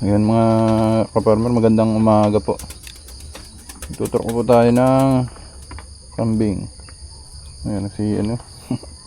Ayan mga kaparmer, magandang umaga po. Tutur ko po tayo ng kambing. Ayan si ano.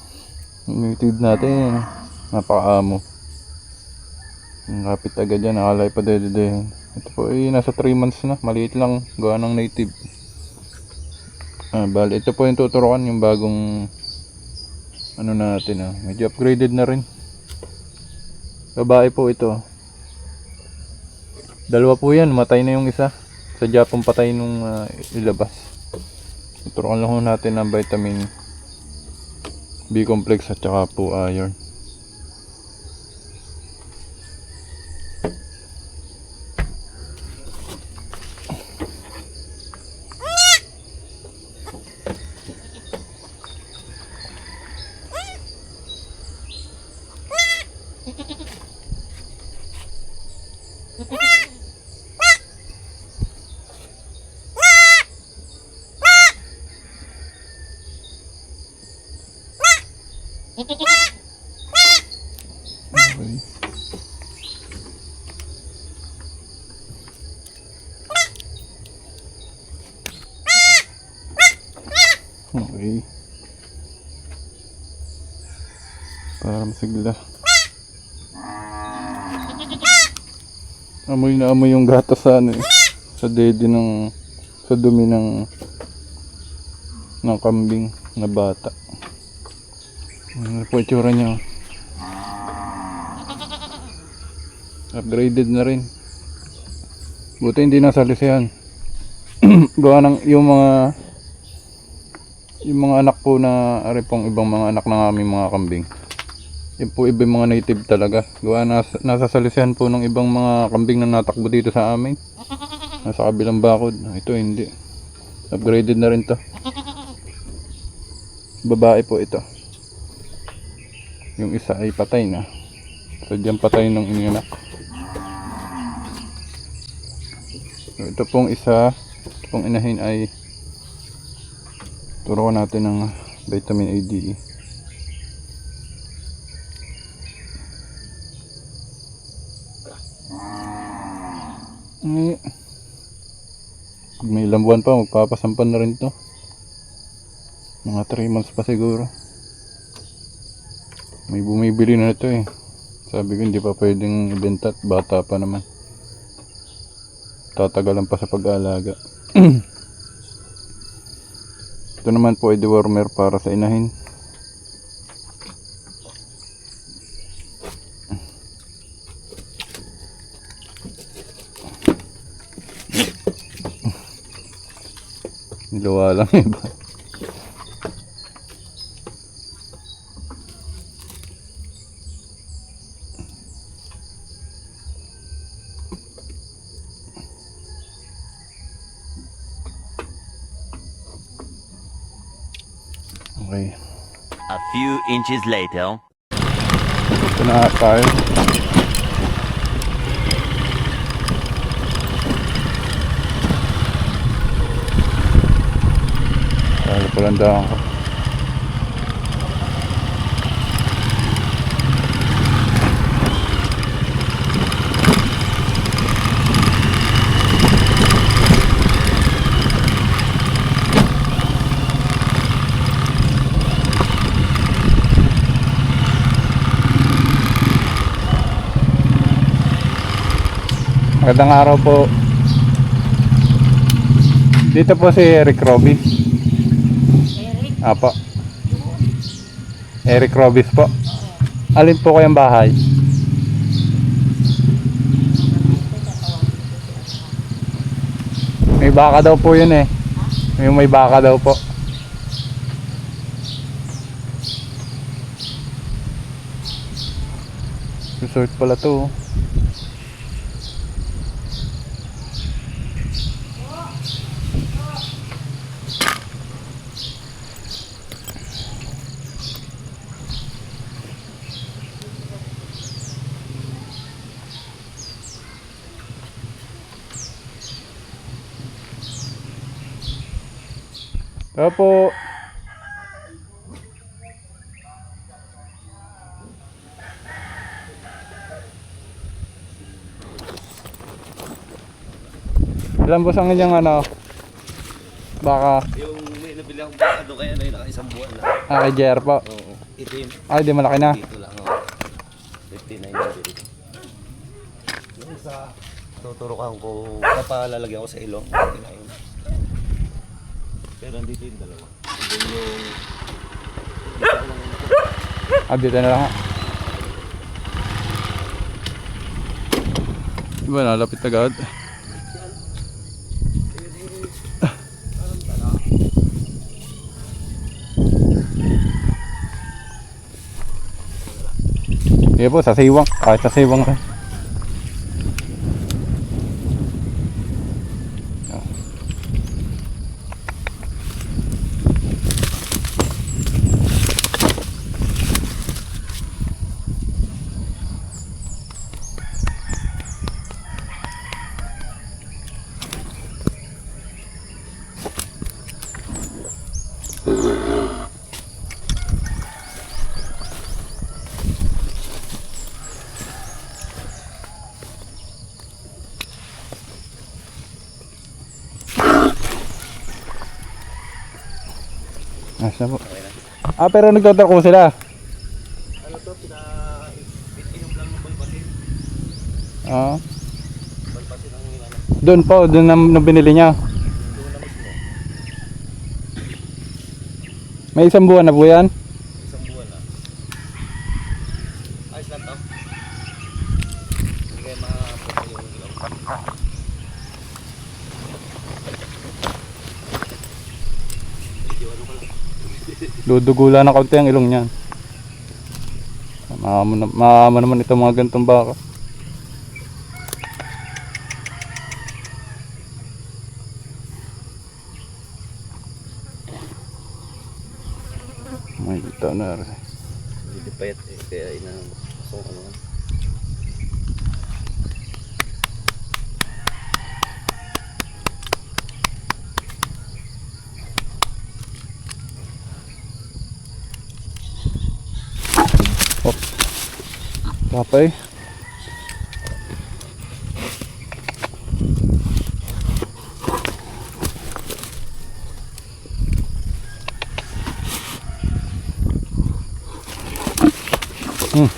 Native natin. Napakaamo. Ang kapit agad yan, nakalay pa dede Ito po ay nasa 3 months na, maliit lang, gawa ng native. Ah, bali, ito po yung tuturuan, yung bagong ano natin ah. Medyo upgraded na rin. Babae po ito. Dalawa po yan, matay na yung isa. Sa Japon patay nung ah, ilabas. Tuturuan lang natin ng vitamin B complex at saka po iron. Okay. Okay. Para masigla. Amoy na amoy yung gatas sa ano eh. Sa dede ng sa dumi ng ng kambing na bata. Ano po itsura niya? Upgraded na rin. Buti hindi nasa lisehan. Gawa ng yung mga yung mga anak po na ari pong ibang mga anak ng aming mga kambing. Yung po ibang mga native talaga. Gawa nasa, nasa salisihan po ng ibang mga kambing na natakbo dito sa amin. Nasa kabilang bakod. Ito hindi. Upgraded na rin to. Babae po ito. Yung isa ay patay na. Sadyang patay ng inyong anak. So, ito pong isa, ito pong inahin ay turo ko natin ng vitamin A, D, E. Ay, pag may ilang buwan pa, magpapasampan na rin to. Mga 3 months pa siguro. May bumibili na ito eh. Sabi ko hindi pa pwedeng ibenta at bata pa naman. Tatagalan pa sa pag-aalaga. ito naman po ay dewormer para sa inahin. Lang iba. Okay. A few inches later. Ito na tayo. Tayo palandaan ko. Magandang araw po. Dito po si Eric Robis. Apo. Eric Robis po. Alin po kayong bahay? May baka daw po yun eh. Yung may baka daw po. Resort pala to. oh. Opo. Ilan po sa ano? Baka. Yung may nabili ako baka ano kaya na yun, naka isang buwan na. Ah, kay Jer po. Oo, itim. Ay, di malaki na. Dito lang, oh. 59 na dito. Yung isa, tuturukan ko, napalalagyan ko sa ilong. 59. Sir, dalawa. Andun yung... Ah, dito na lang ha. Diba nalapit agad? Iya po, sa siwang. Kahit sa siwang tayo. Ayos na po. Ah, pero nagtatarko sila. Ano to, pina... Inom lang ng balbatin. Ah. Balbatin ang ano. Doon po, doon na, na binili niya. May isang buwan na po yan. Isang buwan na. Ayos lang to. Hindi kayo makapunta yung ilong. Medyo ano ko lang. Dudugula na kaunti ang ilong niyan. Maamo naman itong mga gantong baka. May dito na rin. Hindi payat eh. Kaya ina... So ano Kapay. Hmm.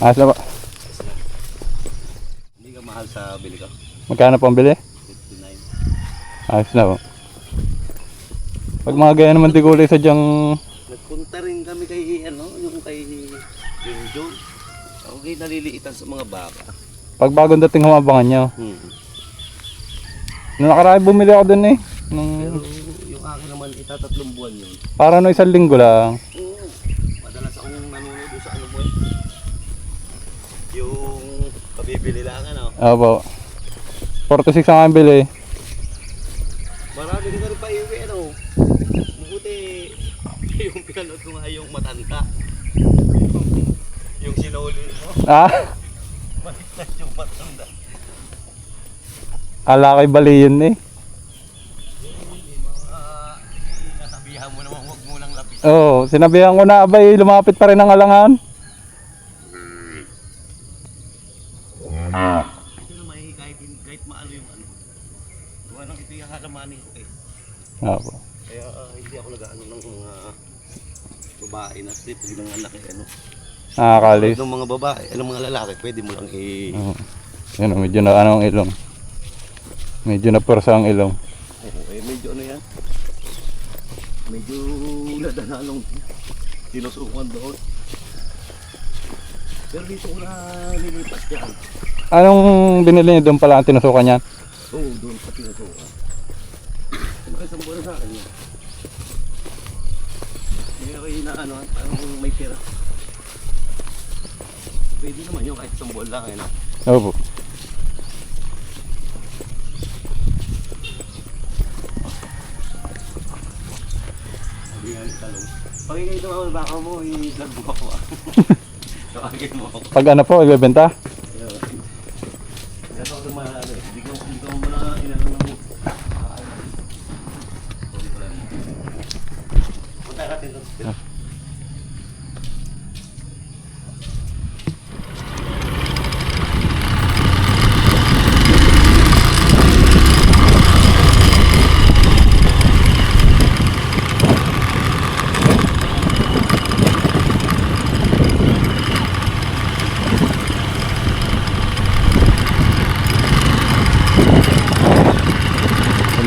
Ayos na? Hindi ka mahal sa bili ko. Magkano pang bili? 59. Ayos na po. Pag mga gaya naman di kulay sadyang Nagpunta rin kami kay ano, yung kay yung John. Okay, naliliitan sa mga baka. pag bagong dating humabangan nyo. Hmm. Nung nakaraan bumili ako dun eh. Nung, Pero yung akin naman, itatatlong buwan yun. para no isang linggo lang. Oo. Madalas akong nanonood sa ano mo eh. Yung kabibili lang ano. Opo. 4 to 6 ang bili. Marami ka rin pa iuwi ano. Mabuti yung pinanood ko nga yung matanda. yung sinuli mo. Ah, Maligtas yung matanda. ala kay bali yun eh. Oo, oh, sinabihan ko na abay lumapit pa rin ang alangan. Ito naman eh, kahit, kahit maano yung ano. Kung anong ito yung halamanin ko eh. Opo. Kaya ah, hindi ako nag-ano ng mga babae na strip, yung mga anak eh, ano. Nakakalis. Ng mga babae, alam mga lalaki, pwede mo lang i... Oo. Yun, oh, medyo na ano ang ilong. Medyo na persa ang ilong. Oo, eh, medyo ano yan. Medyo nadananong tinusukan doon. Pero dito ko na nilipas yan. Anong binili niyo doon pala ang tinusukan niyan? Oo, doon pa tinusukan. Makasang buwan sa akin yan. Kaya ako inaano, parang may pera. Pwede naman yun kahit isang buwan lang. Eh? Opo. Pag ikaw ito ako, baka mo, i-vlog mo ako ah. Tawagin mo ako. Pag ano po, ibebenta? Kaya ako naman, ano, hindi ko, hindi ko mo na inano ng Punta natin doon.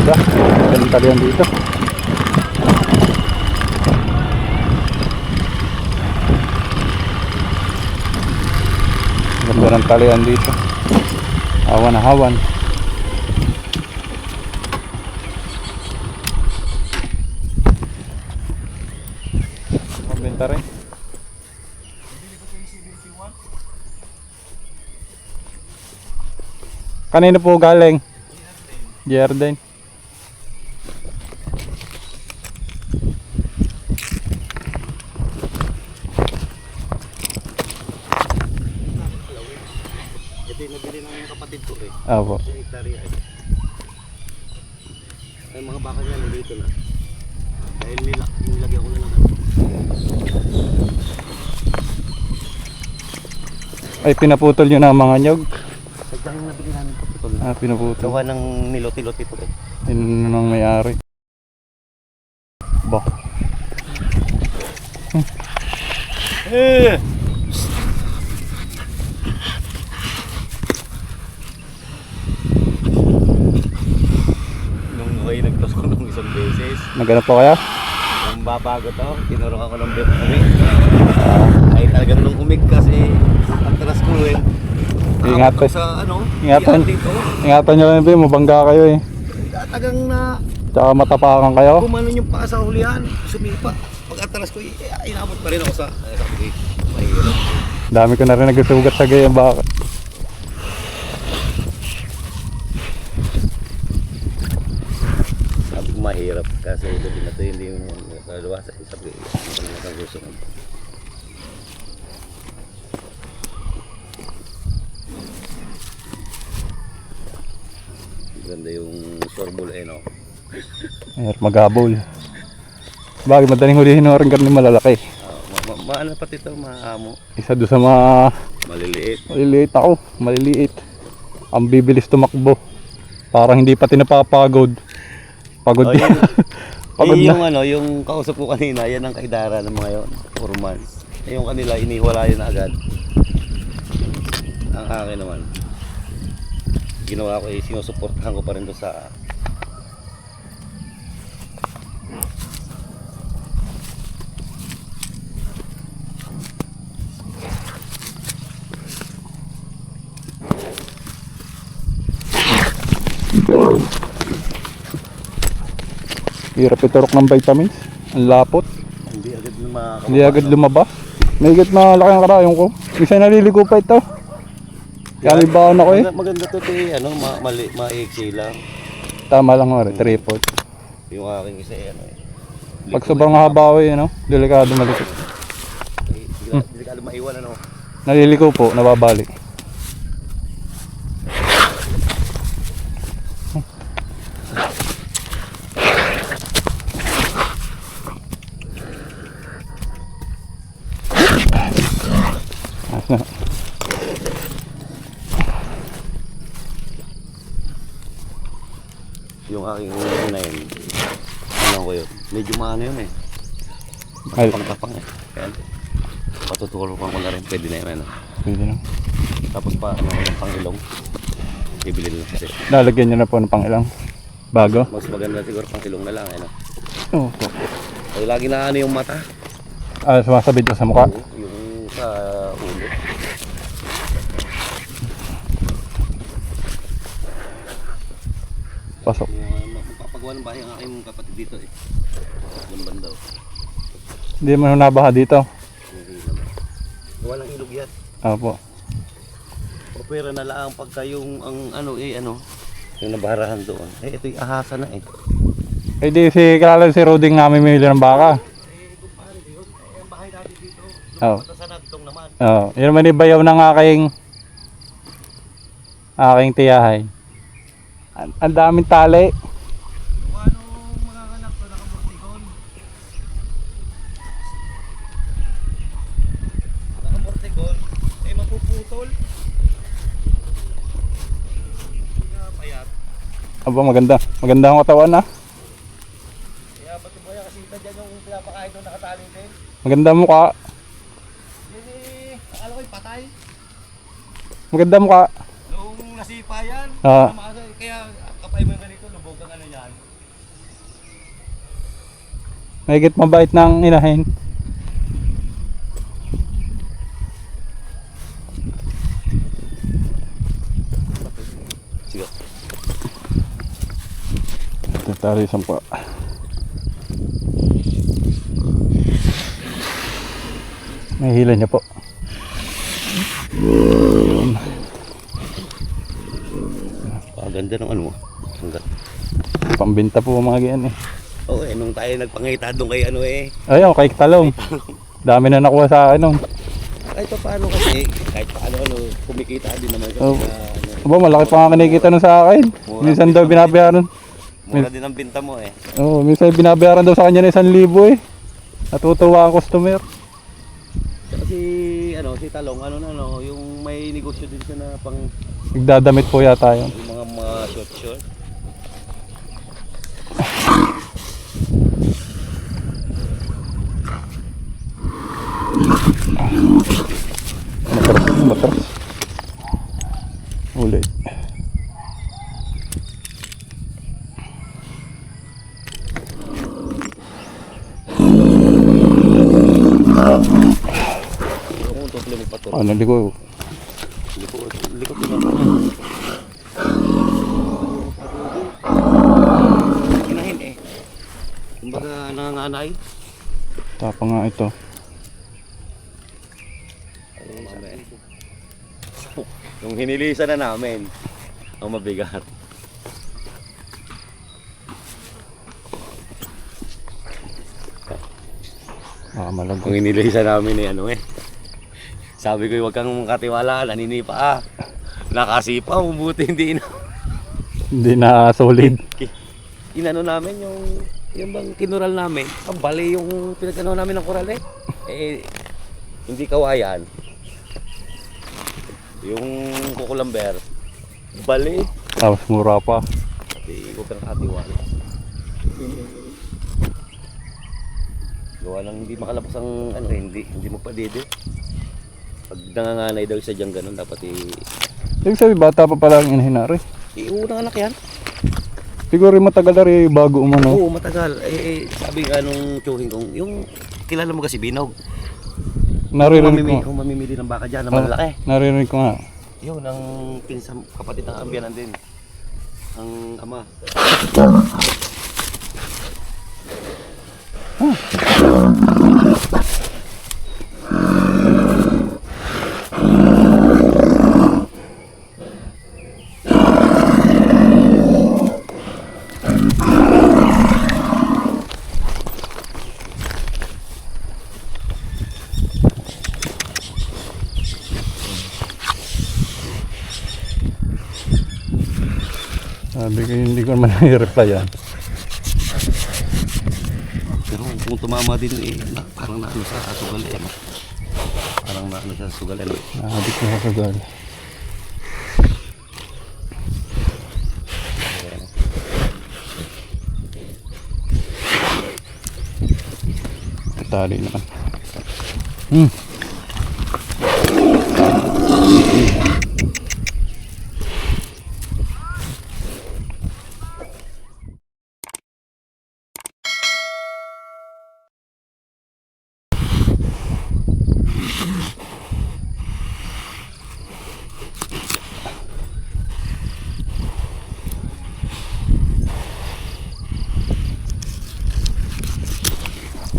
Ganda. Ganda talian dito. Ganda ng talian dito. Hawan na hawan. Pambenta rin. Kanino po galing? Jerden. Ito yung nabili ng kapatid ko eh. Apo. Yung hektarya ay. Ay mga baka niya nandito na. Dahil nila, nilagyan ko na lang. Ay, pinaputol nyo na ang mga nyog. Sadyang nabili namin. Ito Ah, pinaputol. Gawa ng niloti-loti ito eh. Yun nang may-ari. Ba. Eh! Nag-toss ko nung isang beses. Nagano po kaya? Nung babago to, tinurong ako ng beef umig. Ay talagang nung umig kasi ang taras ko eh. Ingat Nakabot eh. Sa ano? Ingatan. Ingatan nyo lang din, mabangga kayo eh. Tagang na Tsaka matapakan kayo. kumanon yung paa sa hulihan. Sumipa. Pag atras ko, eh, inabot pa rin ako sa... Eh. Dami ko na rin nagsusugat sa gaya baka. Sabi ko mahirap kasi gabi na to hindi mo nakaluwasan. Sabi ko, hindi ko na nakagusunod. Ganda yung sorbol eh no. Ayan, magabol. Bagay, madaling hulihin ng rin karni malalaki. Ah, ma- ma- maano pati ito, maamo. Isa doon sa mga Maliliit. maliliit ako, maliliit. Ang bibilis tumakbo. Parang hindi pati napapagod. Pagod Oh, yun. Pagod Eh, na. yung ano, yung kausap ko kanina, yan ang kaidara ng mga yon, four months. Eh, yung kanila, iniwala yun agad. Ang akin naman, ginawa ko eh, sinusuportahan ko pa rin doon sa Hirap iturok ng vitamins. Ang lapot. hindi agad na makakababa. Hindi agad lumabas. May higit malaki ang karayong ko. Isa naliligo pa ito. Kaya baon ako eh. Maganda, maganda to eh, ano, ma mali, maiksi lang. Tama lang nga tripod. Yung aking isa eh, ano eh. Pag sobrang haba ko eh, ano, delikado malikot. Eh, ka maiwan ano. Naliligo po, nababalik. Ayos na. Yung aking na yun, ano ko yun, medyo maano yun eh. Ay, Pang-tapang eh. Kaya patutulong ko na rin, pwede na yun ano. pwede na. Tapos pa, ano, yung pangilong. Ibili lang kasi. Lalagyan nyo na po ng pangilang. Bago. Mas maganda siguro pangilong na lang, ano. Oo po. Ay, lagi na ano yung mata. Ah, sumasabit sa mukha. Yung sa ulo. Pasok. Magpapagawa ng bahay ang aking kapatid dito eh. Yung banda. oh. Hindi mo nabaha dito. Gawa ng ilog yan. Opo. Opera na lang pagka yung ang ano eh ano. Yung nabarahan doon. Eh ito yung ahasa na eh. Eh di si Kalalan si Roding namin may ng baka. Sa sanagtong naman. Oo. Yun naman ibayaw ng aking aking tiyahay. Ang daming tali. Aba, maganda. Maganda ang katawan ah. Kaya ba't mo yan kasi ito dyan yung pinapakain doon nakatali din? Maganda mukha. Yan eh, akala ko'y patay. Maganda mukha. Noong nasipa yan, Ah. kaya kapay mo yung ganito, lubog ang ano yan. Mahigit mabait ng inahin. Ito tali isang pa. May hila niya po. Ah, ganda ng ano mo. Ang ganda. Pambinta po mga ganyan eh. Oo eh, nung tayo nagpangita doon kay ano eh. Ayun, kay Talong. Dami na nakuha sa akin. oh. Kahit pa paano kasi, kahit paano ano, kumikita din naman kasi Oo. na, ano, Aba, malaki pa nga kinikita nun sa akin. Minsan daw binabayaran. Mura din ang binta mo eh. Oo, minsan binabayaran daw sa kanya ng isang libo eh. Natutuwa ang customer. Kasi ano, si Talong, ano na no, yung may negosyo din siya na pang Nagdadamit po yata yun. yung mga mga short short. Matras, matras. Ulit. Ano, di ko. Kinahin eh. Kumbaga nanganganay. Tapa nga ito. Yung hinilisan na namin, ang mabigat. Malago. Yung hinilisan namin eh, ano eh. Sabi ko, huwag kang katiwala, naninipa ah. Nakasipa, mabuti hindi na. Hindi na solid. Inano namin yung, yung bang kinural namin, ang bali yung pinagano namin ng kural eh. Eh, hindi kawayan. Yung kukulamber, bali. Tapos mura pa. Hindi ko kang katiwala. Gawa lang hindi makalabas ang ano eh, hindi, hindi mo pa dede. Pag nanganganay daw isa dyan ganun, dapat i... Ibig sabi, bata pa pala ang inahinari. Iunang anak yan. Siguro yung matagal na rin bago umano. Oo, matagal. Eh, eh, sabi nga nung tsuhin kong, yung kilala mo kasi binog. Naririnig ko. kung mamimili ng baka dyan na Ah, malalaki. Naririnig ko nga. Yun, ang pinsang kapatid ng ambyanan din. Ang ama. Sabi ko, hindi ko naman i-reply yan. Tumama din eh, na, parang naano sa sugal eh. Parang naano sa sugal eh. no? Nakabit ko sa kagal. Tali naman. Hmm. Are po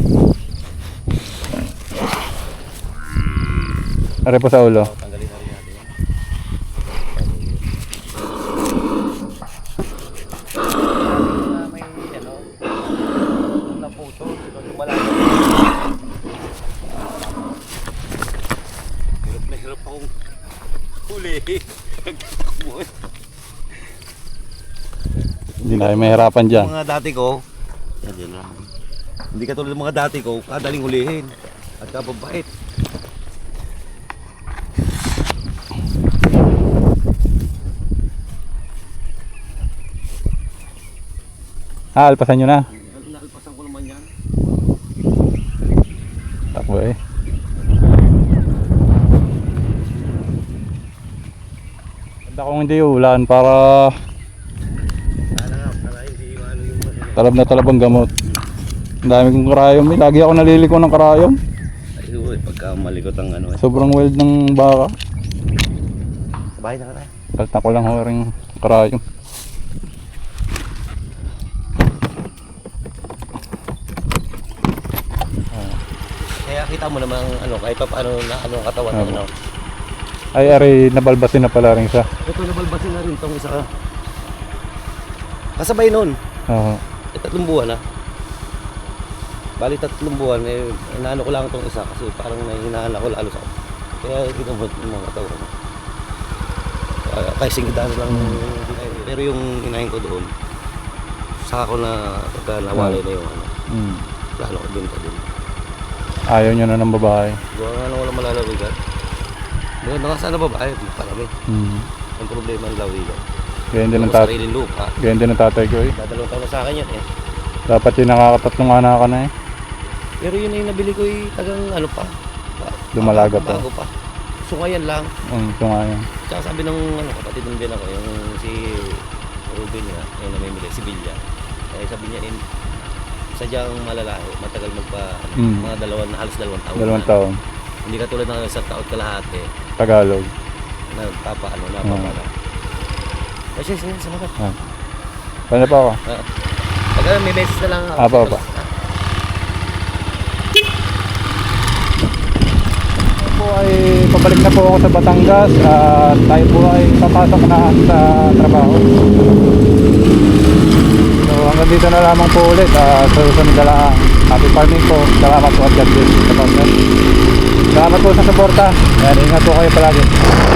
sa ulo. Tanggalin na rin natin yan. Na may ano, naputo, lumalaki. Hirap na hirap akong huli. Nagtatakbo eh. Hindi na kayo mahirapan dyan. Mga dati ko, yan yun lang. Hindi katulad ng mga dati ko, kadaling hulihin. At kababait. Ah, alpasan nyo na. Naalpasan ko naman yan. Takbo eh. Ganda kong hindi ulan para talab na talab ang gamot. Ang dami kong karayom eh. Lagi ako naliliko ng karayom. Ay, uy, pagka malikot ang ano eh. Sobrang wild ng baka. Sabay na ka na. Kalta ko lang ho rin karayom. Kaya kita mo namang ano, kahit pa paano na ano ang katawan Opo. ano. Ay, ari, nabalbasin na pala rin siya. Ito nabalbasin na rin tong isa. Kasabay nun. Oo. Eh, tatlong buwan na. Bali tatlong buwan, eh, inaano ko lang itong isa kasi parang nahihinahan ako lalo sa Kaya kinumot yung mga katawan. Uh, kaya singidaan lang yung hinahin. Pero yung hinahin ko doon, saka ko na pagka nawalay na yung ano, Mm. plano ko binta din. Ayaw nyo na ng babae. Gawa nga nang walang malalawigan. Maganda nga sana babae, parami. Mm. Ang problema ng lawigan. Ganyan din ang tatay. sariling lupa, Ganyan din ang tatay ko eh. dadalawang taon na sa akin yan eh. Dapat yung nakakatatlong anak ka na eh. Pero yun ay nabili ko eh, tagang ano pa. pa- Lumalaga pa. Bago pa. So ngayon lang. Mm, ito nga yun. Tsaka sabi ng ano, kapatid ng din ako, yung si Ruben nga, yung namimili, si Villa. Eh sabi niya, in, sadyang malalaki, matagal magpa, ano, Mm. mga dalawang, halos dalawang taon. Dalawang na. taon. Hindi katulad ng isang taon kalahati, Tagalog. na papa, ano, napapala. Oh. sige, sige, salamat. Ah. Paano pa ako? Ah. Pagka may message na lang ako. Apa, apa. Ako po ay pabalik na po ako sa Batangas at tayo po ay papasok na sa trabaho. Hanggang na lamang po ulit. Uh, sa susunod na lang. Happy farming po. Salamat po at God bless. Salamat po sa suporta. Ingat po kayo palagi.